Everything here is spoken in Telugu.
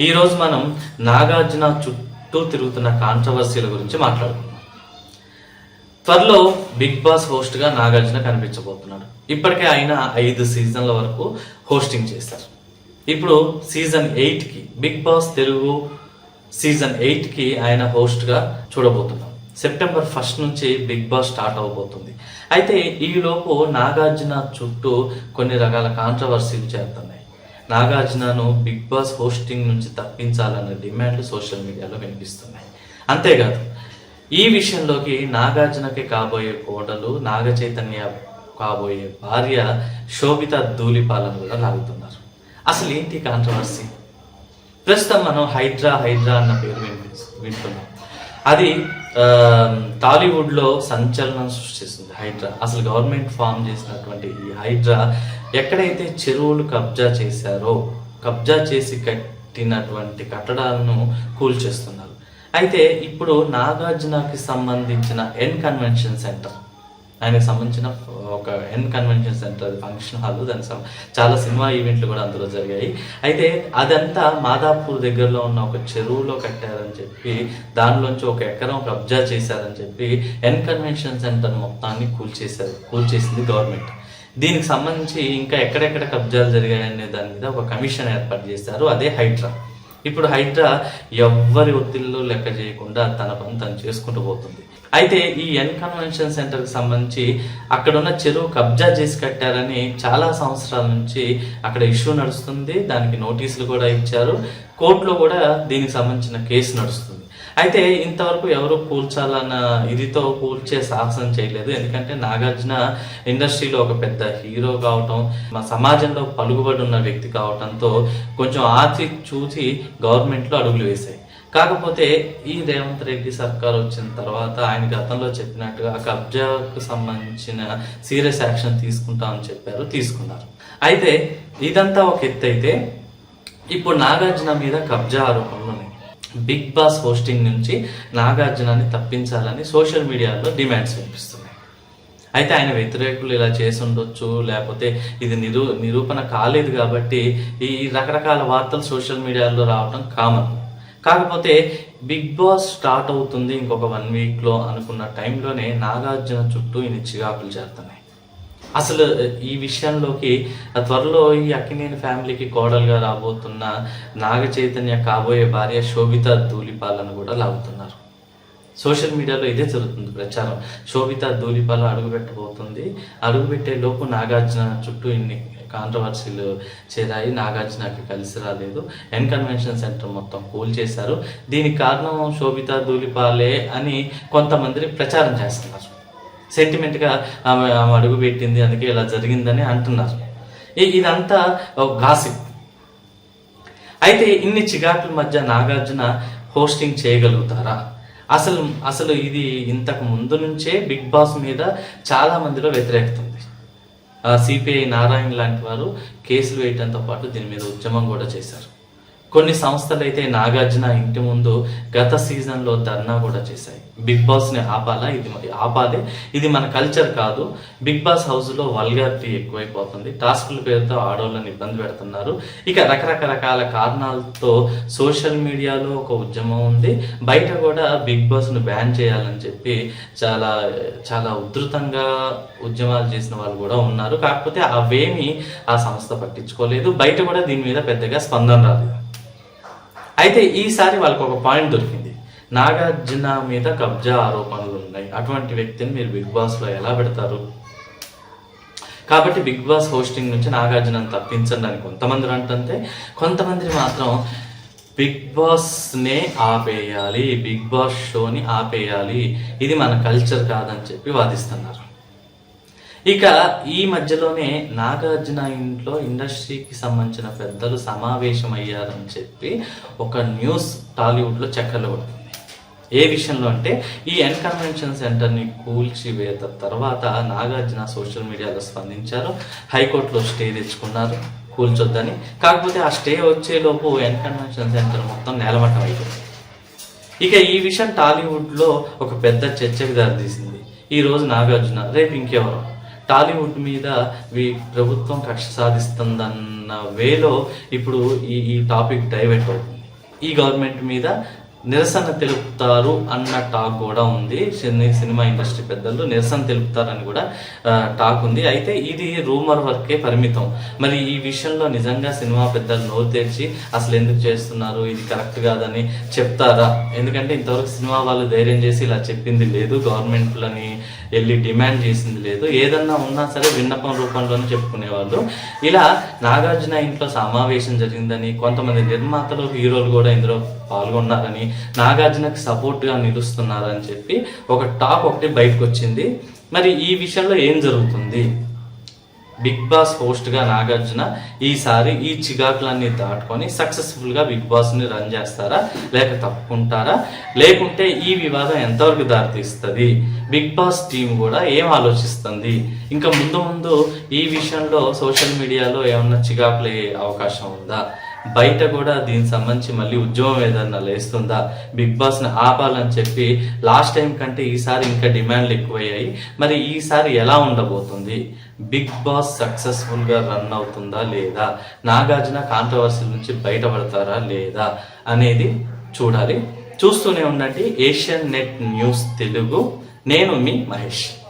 ఈరోజు మనం నాగార్జున చుట్టూ తిరుగుతున్న కాంట్రవర్సీల గురించి మాట్లాడుకుందాం. త్వరలో బిగ్ బాస్ హోస్ట్గా నాగార్జున కనిపించబోతున్నాడు. ఇప్పటికే ఆయన ఐదు సీజన్ల వరకు హోస్టింగ్ చేశారు. ఇప్పుడు సీజన్ ఎయిట్కి బిగ్ బాస్ తెలుగు సీజన్ ఎయిట్కి ఆయన హోస్ట్గా చూడబోతున్నాం. సెప్టెంబర్ ఫస్ట్ నుంచి బిగ్ బాస్ స్టార్ట్ అవబోతుంది. అయితే ఈలోపు నాగార్జున చుట్టూ కొన్ని రకాల కాంట్రవర్సీలు చేరుతున్నాయి. నాగార్జునను బిగ్ బాస్ హోస్టింగ్ నుంచి తప్పించాలన్న డిమాండ్లు సోషల్ మీడియాలో వినిపిస్తున్నాయి. అంతేకాదు ఈ విషయంలోకి నాగార్జునకి కాబోయే కోడలు నాగ చైతన్య కాబోయే భార్య శోభిత ధూళిపాలను కూడా లాగుతున్నారు. అసలు ఏంటి కాంట్రవర్సీ ప్రస్తుతం మనం హైడ్రా హైడ్రా అన్న పేరు వినిపి వింటున్నాం. అది Um, టాలీవుడ్లో సంచలనం సృష్టిస్తుంది హైడ్రా. అసలు గవర్నమెంట్ ఫామ్ చేసినటువంటి ఈ హైడ్రా ఎక్కడైతే చెరువులు కబ్జా చేశారో కబ్జా చేసి కట్టినటువంటి కట్టడాలను కూల్చేస్తున్నారు. అయితే ఇప్పుడు నాగార్జునకి సంబంధించిన ఎన్ కన్వెన్షన్ సెంటర్ ఆయనకు సంబంధించిన ఒక N convention centre function hall దానికి సం- చాలా సినిమా ఈవెంట్లు కూడా అందులో జరిగాయి. అయితే అదంతా మాదాపూర్ దగ్గరలో ఉన్న ఒక చెరువులో కట్టారని చెప్పి దానిలోంచి ఒక ఎకరం కబ్జా చేశారని చెప్పి ఎన్ కన్వెన్షన్ సెంటర్ మొత్తాన్ని కూల్చేశారు కూల్చేసింది గవర్నమెంట్ దీనికి సంబంధించి ఇంకా ఎక్కడెక్కడ కబ్జాలు జరిగాయనే దాని మీద ఒక కమిషన్ ఏర్పాటు చేశారు అదే హైడ్రా. ఇప్పుడు హైడ్రా ఎవ్వరి ఒత్తిళ్ళు లెక్క చేయకుండా తన పని తను చేసుకుంటూ పోతుంది. అయితే ఈ ఎన్ కన్వెన్షన్ సెంటర్కి సంబంధించి అక్కడున్న చెరువు కబ్జా చేసి కట్టారని చాలా సంవత్సరాల నుంచి అక్కడ ఇష్యూ నడుస్తుంది. దానికి నోటీసులు కూడా ఇచ్చారు. కోర్టులో కూడా దీనికి సంబంధించిన కేసు నడుస్తుంది. అయితే ఇంతవరకు ఎవరు కూల్చాలన్న ఇదితో కూల్చే సాహసం చేయలేదు. ఎందుకంటే నాగార్జున ఇండస్ట్రీలో ఒక పెద్ద హీరో కావటం మా సమాజంలో పలుకుబడి ఉన్న వ్యక్తి కావటంతో కొంచెం ఆచి చూసి గవర్నమెంట్లో అడుగులు వేశాయి. కాకపోతే ఈ రేవంత్ రెడ్డి సర్కార్ వచ్చిన తర్వాత ఆయన గతంలో చెప్పినట్టుగా కబ్జాకు సంబంధించిన సీరియస్ యాక్షన్ తీసుకుంటామని చెప్పారు తీసుకున్నారు. అయితే ఇదంతా ఒక ఎత్తు అయితే ఇప్పుడు నాగార్జున మీద కబ్జా ఆరోపణలు ఉన్నాయి. బిగ్ బాస్ హోస్టింగ్ నుంచి నాగార్జునని తప్పించాలని సోషల్ మీడియాలో డిమాండ్స్ వినిపిస్తున్నాయి. అయితే ఆయన వ్యతిరేకులు ఇలా చేసి ఉండొచ్చు లేకపోతే ఇది నిరూ నిరూపణ కాలేదు కాబట్టి ఈ రకరకాల వార్తలు సోషల్ మీడియాలో రావడం కామన్. కాకపోతే బిగ్ బాస్ స్టార్ట్ అవుతుంది ఇంకొక వన్ వీక్లో అనుకున్న టైంలోనే నాగార్జున చుట్టూ ఇన్ని చిగాకులు చేరుతున్నాయి అసలు ఈ విషయంలోకి త్వరలో ఈ అక్కినేని ఫ్యామిలీకి కోడలుగా రాబోతున్న నాగ చైతన్య కాబోయే భార్య శోభిత ధూళిపాలను కూడా లాగుతున్నారు. సోషల్ మీడియాలో ఇదే జరుగుతుంది ప్రచారం. శోభిత ధూళిపాల అడుగుపెట్టబోతుంది. అడుగుపెట్టే లోపు నాగార్జున చుట్టూ ఇన్ని కాంట్రవర్సీలు చేరాయి. నాగార్జునకి కలిసి రాలేదు. ఎన్ కన్వెన్షన్ సెంటర్ మొత్తం కూల్ చేశారు దీనికి కారణం శోభిత ధూళిపాలే అని కొంతమంది ప్రచారం చేస్తున్నారు. సెంటిమెంట్గా ఆమె ఆమె అడుగు పెట్టింది అందుకే ఇలా జరిగిందని అంటున్నారు. ఇదంతా గాసిప్. అయితే ఇన్ని చికాకుల మధ్య నాగార్జున హోస్టింగ్ చేయగలుగుతారా? అసలు అసలు ఇది ఇంతకు ముందు నుంచే బిగ్ బాస్ మీద చాలా మందిలో వ్యతిరేకత ఉంది సిపిఐ నారాయణ లాంటి వారు కేసులు వేయడంతో పాటు దీని మీద ఉద్యమం కూడా చేశారు. కొన్ని సంస్థలు అయితే నాగార్జున ఇంటి ముందు గత సీజన్లో ధర్నా కూడా చేశాయి. బిగ్ బాస్ని ఆపాలా? ఇది ఆపాలే ఆపాలి? ఇది మన కల్చర్ కాదు. బిగ్ బాస్ హౌస్లో వల్గారిటీ ఎక్కువైపోతుంది. టాస్కుల పేరుతో ఆడవాళ్ళని ఇబ్బంది పెడుతున్నారు. ఇక రకరకరకాల కారణాలతో సోషల్ మీడియాలో ఒక ఉద్యమం ఉంది. బయట కూడా బిగ్ బాస్ను బ్యాన్ చేయాలని చెప్పి చాలా చాలా ఉధృతంగా ఉద్యమాలు చేసిన వాళ్ళు కూడా ఉన్నారు. కాకపోతే అవేమి ఆ సంస్థ పట్టించుకోలేదు. బయట కూడా దీని మీద పెద్దగా స్పందన రాలేదు. అయితే ఈసారి వాళ్ళకి ఒక పాయింట్ దొరికింది. నాగార్జున మీద కబ్జా ఆరోపణలు ఉన్నాయి. అటువంటి వ్యక్తిని మీరు బిగ్ బాస్లో ఎలా పెడతారు? కాబట్టి బిగ్ బాస్ హోస్టింగ్ నుంచి నాగార్జునను తప్పించండి అని కొంతమంది అంటుంటే కొంతమంది మాత్రం బిగ్ బాస్నే ఆపేయాలి బిగ్ బాస్ షోని ఆపేయాలి ఇది మన కల్చర్ కాదని చెప్పి వాదిస్తున్నారు. ఇక ఈ మధ్యలోనే నాగార్జున ఇంట్లో ఇండస్ట్రీకి సంబంధించిన పెద్దలు సమావేశం అయ్యారని చెప్పి ఒక న్యూస్ టాలీవుడ్లో చక్కర్లు కొడుతుంది ఏ విషయంలో అంటే ఈ ఎన్ కన్వెన్షన్ సెంటర్ని కూల్చివేత తర్వాత నాగార్జున సోషల్ మీడియాలో స్పందించారు. హైకోర్టులో స్టే తెచ్చుకున్నారు. కూల్చొద్దని. కాకపోతే ఆ స్టే వచ్చేలోపు ఎన్ కన్వెన్షన్ సెంటర్ మొత్తం నేలమట్టం అయిపోయింది. ఇక ఈ విషయం టాలీవుడ్లో ఒక పెద్ద చర్చకు దారితీసింది. ఈరోజు నాగార్జున రేపు ఇంకెవరు. టాలీవుడ్ మీద వీ ప్రభుత్వం కక్ష సాధిస్తుందన్న వేలో ఇప్పుడు ఈ ఈ టాపిక్ డైవర్ట్ అవుతుంది. ఈ గవర్నమెంట్ మీద నిరసన తెలుపుతారు అన్న టాక్ కూడా ఉంది. సినిమా ఇండస్ట్రీ పెద్దలు నిరసన తెలుపుతారని కూడా టాక్ ఉంది. అయితే ఇది రూమర్ వర్కే పరిమితం. మరి ఈ విషయంలో నిజంగా సినిమా పెద్దలు నోరు తెరిచి అసలు ఎందుకు చేస్తున్నారు? ఇది కరెక్ట్ కాదని చెప్తారా? ఎందుకంటే ఇంతవరకు సినిమా వాళ్ళు ధైర్యం చేసి ఇలా చెప్పింది లేదు. గవర్నమెంట్లని వెళ్ళి డిమాండ్ చేసింది లేదు. ఏదన్నా ఉన్నా సరే విన్నపం రూపంలోనే చెప్పుకునేవాళ్ళు. ఇలా నాగార్జున ఇంట్లో సమావేశం జరిగిందని కొంతమంది నిర్మాతలు హీరోలు కూడా ఇందులో పాల్గొన్నారని నాగార్జునకి సపోర్ట్గా నిలుస్తున్నారని చెప్పి ఒక టాక్ ఒకటి బయటకు వచ్చింది మరి ఈ విషయంలో ఏం జరుగుతుంది? బిగ్ బాస్ హోస్ట్గా నాగార్జున ఈసారి ఈ చికాకులన్నీ దాటుకొని సక్సెస్ఫుల్గా బిగ్ బాస్ని రన్ చేస్తారా? లేక తప్పుకుంటారా? లేకుంటే ఈ వివాదం ఎంతవరకు దారితీస్తుంది? బిగ్ బాస్ టీం కూడా ఏం ఆలోచిస్తుంది? ఇంకా ముందు ముందు ఈ విషయంలో సోషల్ మీడియాలో ఏమన్నా చికాకులు అవకాశం ఉందా? బయట కూడా దీనికి సంబంధించి మళ్ళీ ఉద్యమం ఏదన్నా లేస్తుందా? బిగ్ బాస్ని ఆపాలని చెప్పి లాస్ట్ టైం కంటే ఈసారి ఇంకా డిమాండ్లు ఎక్కువయ్యాయి. మరి ఈసారి ఎలా ఉండబోతుంది? బిగ్ బాస్ సక్సెస్ఫుల్గా రన్ అవుతుందా లేదా? నాగార్జున కాంట్రవర్సీ నుంచి బయటపడతారా లేదా అనేది చూడాలి. చూస్తూనే ఉండండి. Asianet News Telugu. నేను మీ మహేష్.